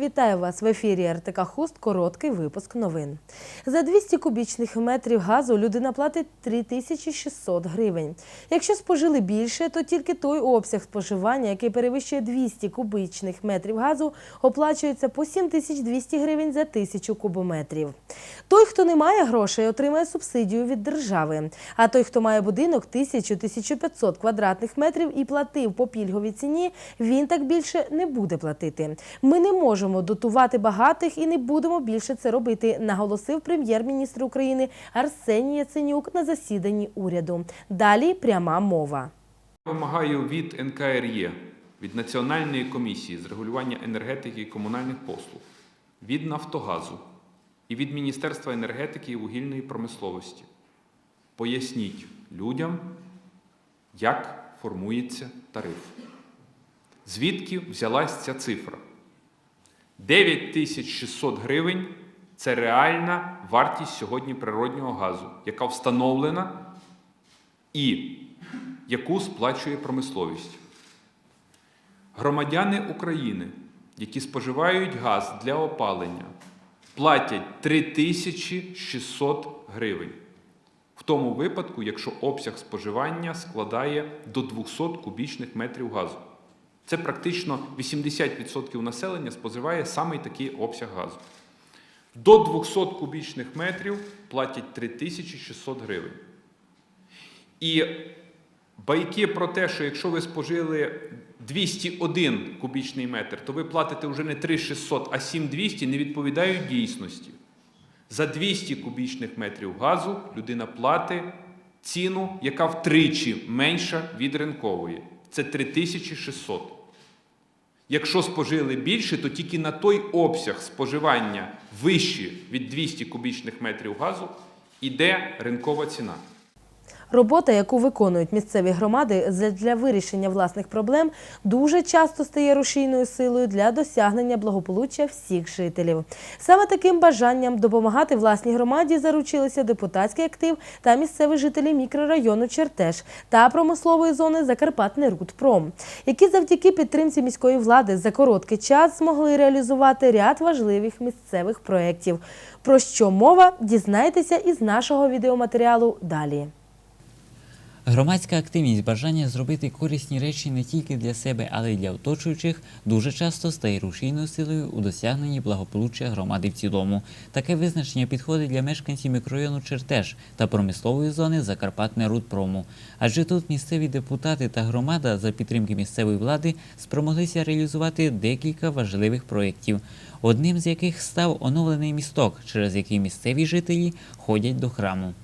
Вітаю вас в ефірі РТК Хуст. Короткий випуск новин. За 200 кубічних метрів газу людина платить 3600 гривень. Якщо спожили більше, то тільки той обсяг споживання, який перевищує 200 кубічних метрів газу, оплачується по 7200 гривень за тисячу кубометрів. Той, хто не має грошей, отримає субсидію від держави. А той, хто має будинок 1000-1500 квадратних метрів і платив по пільговій ціні, він так більше не буде платити. Ми не можемо дотувати багатих і не будемо більше це робити, наголосив прем'єр-міністр України Арсеній Яценюк на засіданні уряду. Далі пряма мова. Вимагаю від НКРЄ, від Національної комісії з регулювання енергетики і комунальних послуг, від Нафтогазу і від Міністерства енергетики і вугільної промисловості. Поясніть людям, як формується тариф. Звідки взялась ця цифра? 9600 гривень це реальна вартість сьогодні природнього газу, яка встановлена і яку сплачує промисловість. Громадяни України, які споживають газ для опалення, платять 3600 гривень. В тому випадку, якщо обсяг споживання складає до 200 кубічних метрів газу. Це практично 80% населення споживає саме такий обсяг газу. До 200 кубічних метрів платять 3600 гривень. І байки про те, що якщо ви спожили 201 кубічний метр, то ви платите вже не 3600, а 7200, не відповідають дійсності. За 200 кубічних метрів газу людина платить ціну, яка втричі менша від ринкової. Це 3600. Якщо спожили більше, то тільки на той обсяг споживання вище від 200 кубічних метрів газу іде ринкова ціна. Робота, яку виконують місцеві громади для- вирішення власних проблем, дуже часто стає рушійною силою для досягнення благополуччя всіх жителів. Саме таким бажанням допомагати власній громаді заручилися депутатський актив та місцеві жителі мікрорайону Чертеж та промислової зони Закарпатний Рудпром, які завдяки підтримці міської влади за короткий час змогли реалізувати ряд важливих місцевих проєктів. Про що мова дізнайтеся із нашого відеоматеріалу далі. Громадська активність, бажання зробити корисні речі не тільки для себе, але й для оточуючих, дуже часто стає рушійною силою у досягненні благополуччя громади в цілому. Таке визначення підходить для мешканців мікрорайону Чертеж та промислової зони Закарпатне Рудпрому. Адже тут місцеві депутати та громада за підтримки місцевої влади спромоглися реалізувати декілька важливих проєктів, одним з яких став оновлений місток, через який місцеві жителі ходять до храму.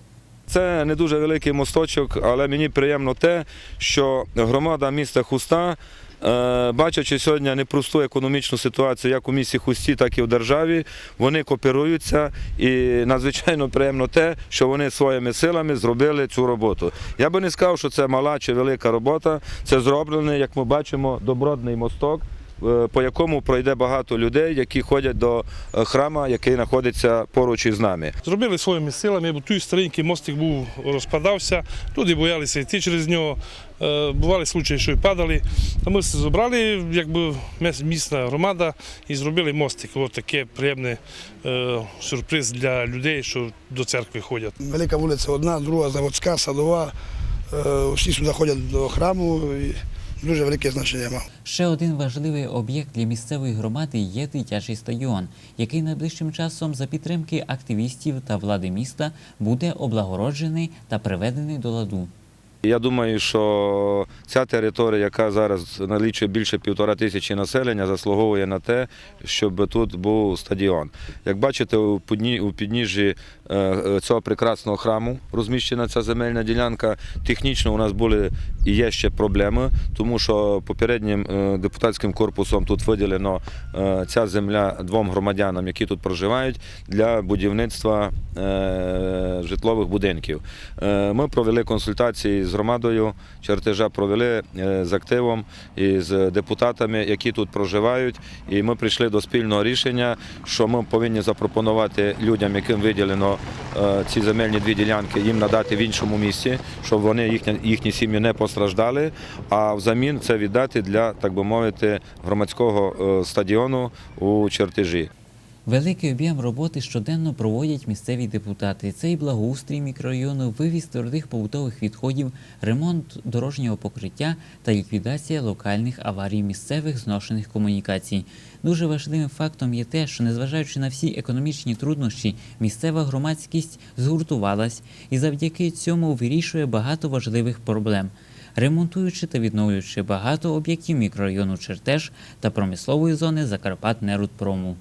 Це не дуже великий мосточок, але мені приємно те, що громада міста Хуста, е, бачачи сьогодні непросту економічну ситуацію як у місті Хусті, так і в державі, вони кооперуються і надзвичайно приємно те, що вони своїми силами зробили цю роботу. Я би не сказав, що це мала чи велика робота. Це зроблений, як ми бачимо, добротний мосток. Е, По якому пройде багато людей, які ходять до е, храма, який знаходиться поруч із нами. Зробили своїми силами, бо той старенький мостик був розпадався, люди боялися йти через нього. Е, Бували случаї, що й падали. А ми зібрали якби міс- місна громада і зробили мостик. Ось таке приємний е, сюрприз для людей, що до церкви ходять. Велика вулиця одна, друга заводська, садова. Всі сюди ходять до храму і дуже велике значення мав. Ще один важливий об'єкт для місцевої громади є дитячий стадіон, який найближчим часом за підтримки активістів та влади міста буде облагороджений та приведений до ладу. Я думаю, що ця територія, яка зараз налічує більше півтора тисячі населення, заслуговує на те, щоб тут був стадіон. Як бачите, у підніжжі е, е, цього прекрасного храму розміщена ця земельна ділянка. Технічно у нас були і є ще проблеми, тому що попереднім е, депутатським корпусом тут виділено ця земля двом громадянам, які тут проживають, для будівництва житлових будинків. Ми провели консультації з громадою чертежа провели е, з активом і з депутатами, які тут проживають. І ми прийшли до спільного рішення, що ми повинні запропонувати людям, яким виділено е, ці земельні дві ділянки, їм надати в іншому місці, щоб вони їхні, їхні сім'ї не постраждали. А взамін це віддати для, так би мовити, громадського е, стадіону у чертежі. Великий об'єм роботи щоденно проводять місцеві депутати. Це і благоустрій мікрорайону, вивіз твердих побутових відходів, ремонт дорожнього покриття та ліквідація локальних аварій місцевих зношених комунікацій. Дуже важливим фактом є те, що незважаючи на всі економічні труднощі, місцева громадськість згуртувалась і завдяки цьому вирішує багато важливих проблем. Ремонтуючи та відновлюючи багато об'єктів мікрорайону Чертеж та промислової зони Закарпат Нерудпрому.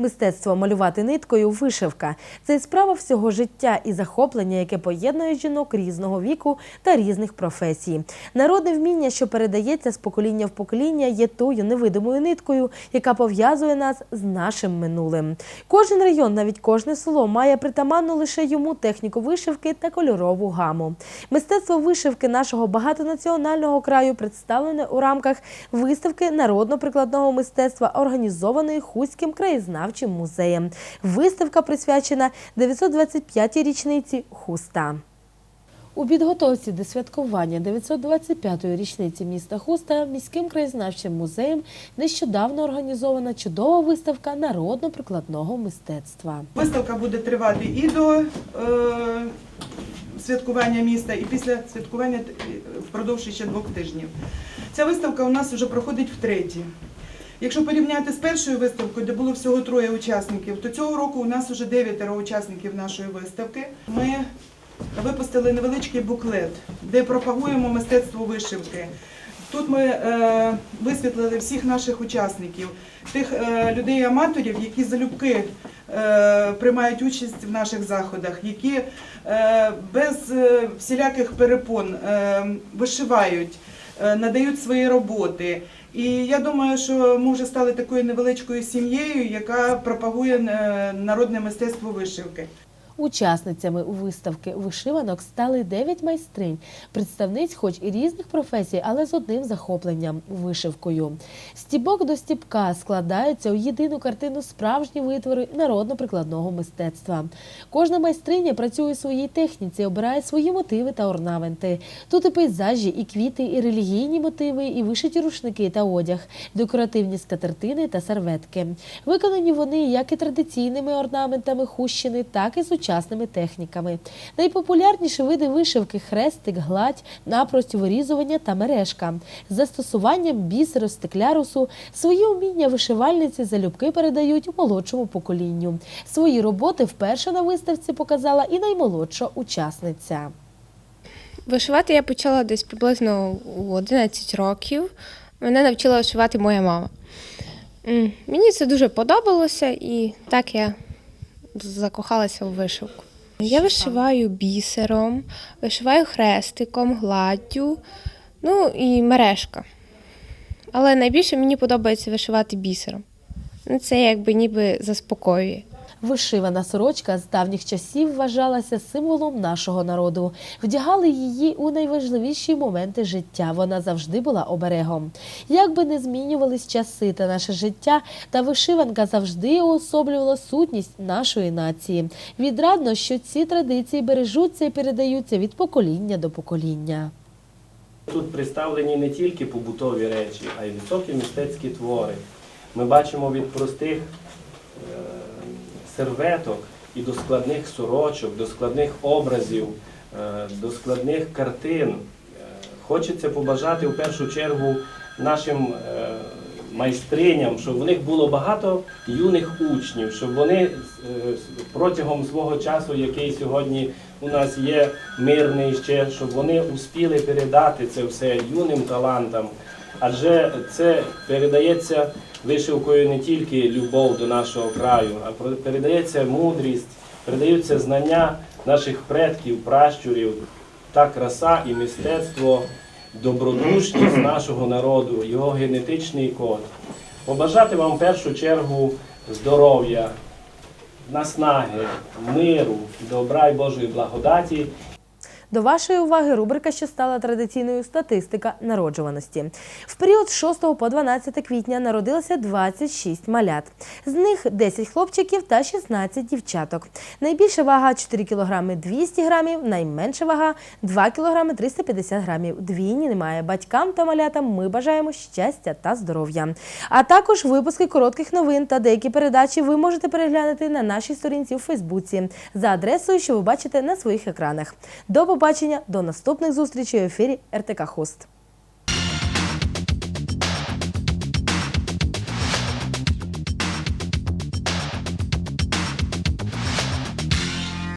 Мистецтво малювати ниткою вишивка це справа всього життя і захоплення, яке поєднує жінок різного віку та різних професій. Народне вміння, що передається з покоління в покоління, є тою невидимою ниткою, яка пов'язує нас з нашим минулим. Кожен район, навіть кожне село, має притаманну лише йому техніку вишивки та кольорову гаму. Мистецтво вишивки нашого багатонаціонального краю представлене у рамках виставки народно-прикладного мистецтва, організованої Хуським краєзнавчим музеєм. Виставка присвячена 925-й річниці Хуста. У підготовці до святкування 925-ї річниці міста Хуста міським краєзнавчим музеєм нещодавно організована чудова виставка народно-прикладного мистецтва. Виставка буде тривати і до е, святкування міста, і після святкування е, впродовж ще двох тижнів. Ця виставка у нас вже проходить втретє. Якщо порівняти з першою виставкою, де було всього троє учасників, то цього року у нас вже дев'ятеро учасників нашої виставки. Ми випустили невеличкий буклет, де пропагуємо мистецтво вишивки. Тут ми е, висвітлили всіх наших учасників, тих е, людей-аматорів, які залюбки е, приймають участь в наших заходах, які е, без е, всіляких перепон е, вишивають, е, надають свої роботи. І я думаю, що ми вже стали такою невеличкою сім'єю, яка пропагує е, народне мистецтво вишивки. Учасницями у виставки вишиванок стали дев'ять майстринь, представниць, хоч і різних професій, але з одним захопленням вишивкою. Стібок до стібка складаються у єдину картину справжні витвори народно-прикладного мистецтва. Кожна майстриня працює у своїй техніці, обирає свої мотиви та орнаменти. Тут і пейзажі, і квіти, і релігійні мотиви, і вишиті рушники та одяг, декоративні скатертини та серветки. Виконані вони як і традиційними орнаментами хущини, так і сучасними техніками. Найпопулярніші види вишивки хрестик, гладь, напрость вирізування та мережка. З застосуванням бісеру, стеклярусу свої уміння вишивальниці залюбки передають молодшому поколінню. Свої роботи вперше на виставці показала і наймолодша учасниця. Вишивати я почала десь приблизно у 11 років. Мене навчила вишивати моя мама. Мені це дуже подобалося, і так я закохалася в вишивку. Я вишиваю бісером, вишиваю хрестиком, гладдю, ну і мережка. Але найбільше мені подобається вишивати бісером. Ну, Це якби ніби заспокоює. Вишивана сорочка з давніх часів вважалася символом нашого народу. Вдягали її у найважливіші моменти життя. Вона завжди була оберегом. Як би не змінювались часи та наше життя, та вишиванка завжди уособлювала сутність нашої нації. Відрадно, що ці традиції бережуться і передаються від покоління до покоління. Тут представлені не тільки побутові речі, а й високі мистецькі твори. Ми бачимо від простих е, серветок і до складних сорочок, до складних образів, е, до складних картин. Е, Хочеться побажати в першу чергу нашим е, майстриням, щоб в них було багато юних учнів, щоб вони протягом свого часу, який сьогодні у нас є мирний ще, щоб вони успіли передати це все юним талантам. Адже це передається вишивкою не тільки любов до нашого краю, а передається мудрість, передаються знання наших предків, пращурів, та краса і мистецтво, добродушність нашого народу, його генетичний код. Побажати вам в першу чергу здоров'я, наснаги, миру, добра і Божої благодаті. До вашої уваги рубрика, що стала традиційною статистика народжуваності. В період з 6 по 12 квітня народилося 26 малят. З них 10 хлопчиків та 16 дівчаток. Найбільша вага 4 кг 200 грамів, найменша вага 2 кг 350 грамів. Двійні немає. Батькам та малятам ми бажаємо щастя та здоров'я. А також випуски коротких новин та деякі передачі ви можете переглянути на нашій сторінці у Фейсбуці за адресою, що ви бачите на своїх екранах. До побачення, до наступних зустрічей в ефірі РТК Хост.